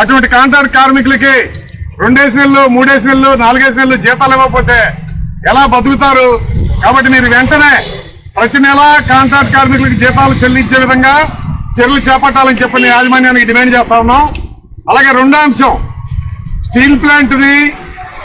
అటువంటి కాంట్రాక్ట్ కార్మికులకి రెండేసి నెలలు మూడేసి నెలలు నాలుగేసి నెలలు జీతాలు ఇవ్వకపోతే ఎలా బతుకుతారు? కాబట్టి మీరు వెంటనే ప్రతి నెల కాంట్రాక్ట్ కార్మికులకి జీతాలు చెల్లించే విధంగా చర్యలు చేపట్టాలని చెప్పి యాజమాన్యానికి డిమాండ్ చేస్తా ఉన్నాం. అలాగే రెండో అంశం స్టీల్ ప్లాంట్ని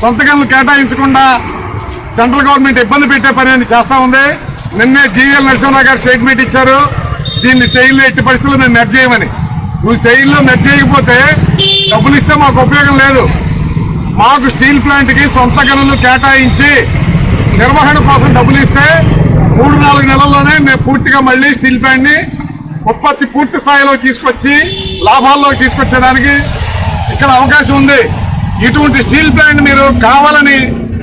సొంత గనులు కేటాయించకుండా సెంట్రల్ గవర్నమెంట్ ఇబ్బంది పెట్టే పని అని చేస్తా ఉంది. నిన్నే జీవీఎల్ నరసింహరావు గారు స్టేట్మెంట్ ఇచ్చారు. దీన్ని శైలిలో ఎట్టి పరిస్థితుల్లో మేము మెర్జ్ చేయమని. నువ్వు శైలిలో మెర్జ్ చేయకపోతే డబ్బులు ఇస్తే మాకు ఉపయోగం లేదు. మాకు స్టీల్ ప్లాంట్కి సొంత గనులు కేటాయించి నిర్వహణ కోసం డబ్బులు ఇస్తే మూడు నాలుగు నెలల్లోనే మేము పూర్తిగా మళ్ళీ స్టీల్ ప్లాంట్ని ఉత్పత్తి పూర్తి స్థాయిలో తీసుకొచ్చి లాభాల్లో తీసుకొచ్చేదానికి ఇక్కడ అవకాశం ఉంది. ఇటువంటి స్టీల్ ప్లాంట్ మీరు కావాలని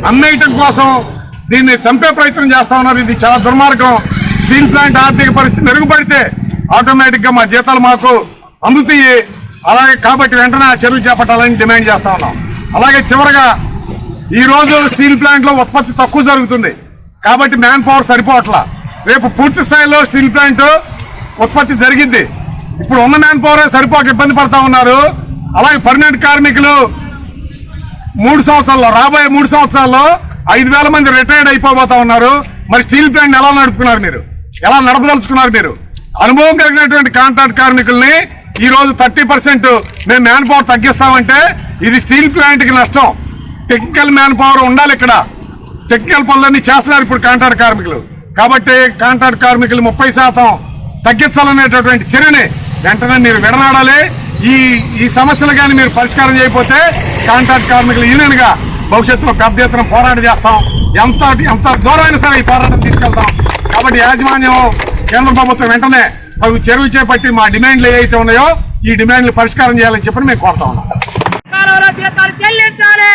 అమ్మేయటం కోసం దీన్ని చంపే ప్రయత్నం చేస్తా ఉన్నారు. ఇది చాలా దుర్మార్గం. స్టీల్ ప్లాంట్ ఆర్థిక పరిస్థితి మెరుగుపడితే ఆటోమేటిక్గా మా జీతాలు మాకు అందుతాయి. అలాగే కాబట్టి వెంటనే ఆ చర్యలు చేపట్టాలని డిమాండ్ చేస్తా ఉన్నాం. అలాగే చివరగా ఈరోజు స్టీల్ ప్లాంట్లో ఉత్పత్తి తక్కువ జరుగుతుంది. కాబట్టి మ్యాన్ పవర్ సరిపోవట్లా. రేపు పూర్తి స్థాయిలో స్టీల్ ప్లాంట్ ఉత్పత్తి జరిగింది. ఇప్పుడు ఉన్న మ్యాన్ పవరే సరిపోక ఇబ్బంది పడతా ఉన్నారు. అలాగే పర్మనెంట్ కార్మికులు మూడు సంవత్సరాల్లో రాబోయే మూడు సంవత్సరాల్లో ఐదు వేల మంది రిటైర్డ్ అయిపోబోతా ఉన్నారు. మరి స్టీల్ ప్లాంట్ ఎలా నడుపుకున్నారు మీరు? ఎలా నడపదలుచుకున్నారు మీరు? అనుభవం కలిగినటువంటి కాంట్రాక్ట్ కార్మికుల్ని ఈ రోజు థర్టీ పర్సెంట్ మేము మ్యాన్ పవర్ తగ్గిస్తామంటే ఇది స్టీల్ ప్లాంట్కి నష్టం. టెక్నికల్ మ్యాన్ పవర్ ఉండాలి ఇక్కడ. టెక్నికల్ పనులన్నీ చేస్తున్నారు ఇప్పుడు కాంట్రాక్ట్ కార్మికులు. కాబట్టి కాంట్రాక్ట్ కార్మికులు ముప్పై శాతం తగ్గించాలనేటటువంటి చర్యని వెంటనే మీరు విడనాడాలి. ఈ ఈ సమస్యలు కానీ మీరు పరిష్కారం చేయకపోతే కాంట్రాక్ట్ కార్మికులు యూనియన్గా భవిష్యత్తులో పెద్ద ఎత్తున పోరాటం చేస్తాం. ఎంత ఎంత దూరమైనా సరే ఈ పోరాటం తీసుకెళ్తాం. కాబట్టి యాజమాన్యం కేంద్ర ప్రభుత్వం వెంటనే తగు చర్యలు చేపట్టి మా డిమాండ్లు ఏవైతే ఉన్నాయో ఈ డిమాండ్లు పరిష్కారం చేయాలని చెప్పి మేము కోరుతా ఉన్నాం. సకాలంలో జీతాలు చెల్లించాలి.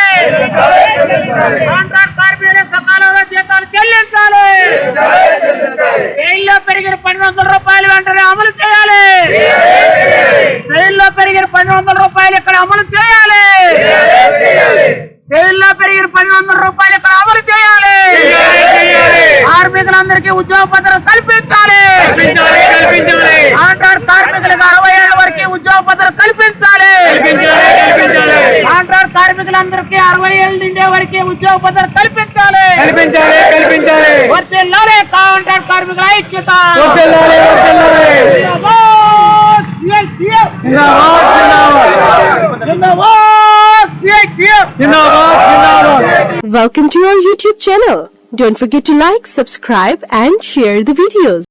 కాంట్రాక్ట్ కార్మికుల సకాలంలో జీతాలు చెల్లించాలి. జైల్లో పెరిగిన పన్నెండు వందల రూపాయలు వెంటనే అమలు చేయాలి. జైల్లో పెరిగిన పన్నెండు వందల రూపాయలు ఇక్కడ అమలు చేయాలి. జైల్లో పెరిగిన పన్నెండు వందల రూపాయలు ఇక్కడ అమలు చేయాలి. కార్మికులందరికీ ఉద్యోగ భద్రత కల్పించాలి. ఉద్యోగ భద్రత కల్పించాలి కాంట్రాక్ట్ కార్మికులందరికీ అరవై ఏళ్ళు నిండే వరకు ఉద్యోగ భద్రత కల్పించాలి కల్పించాలి కల్పించాలి వర్తిల్లాలి కాంట్రాక్ట్ కార్మికుల ఐక్యత వర్ధిల్లాలి, వర్ధిల్లాలి. జిందాబాద్ సిఐటిఎఫ్. జిందాబాద్ సిఐటిఎఫ్. జిందాబాద్ జిందాబాద్ Welcome to our YouTube channel. Don't forget to like, subscribe and share the videos.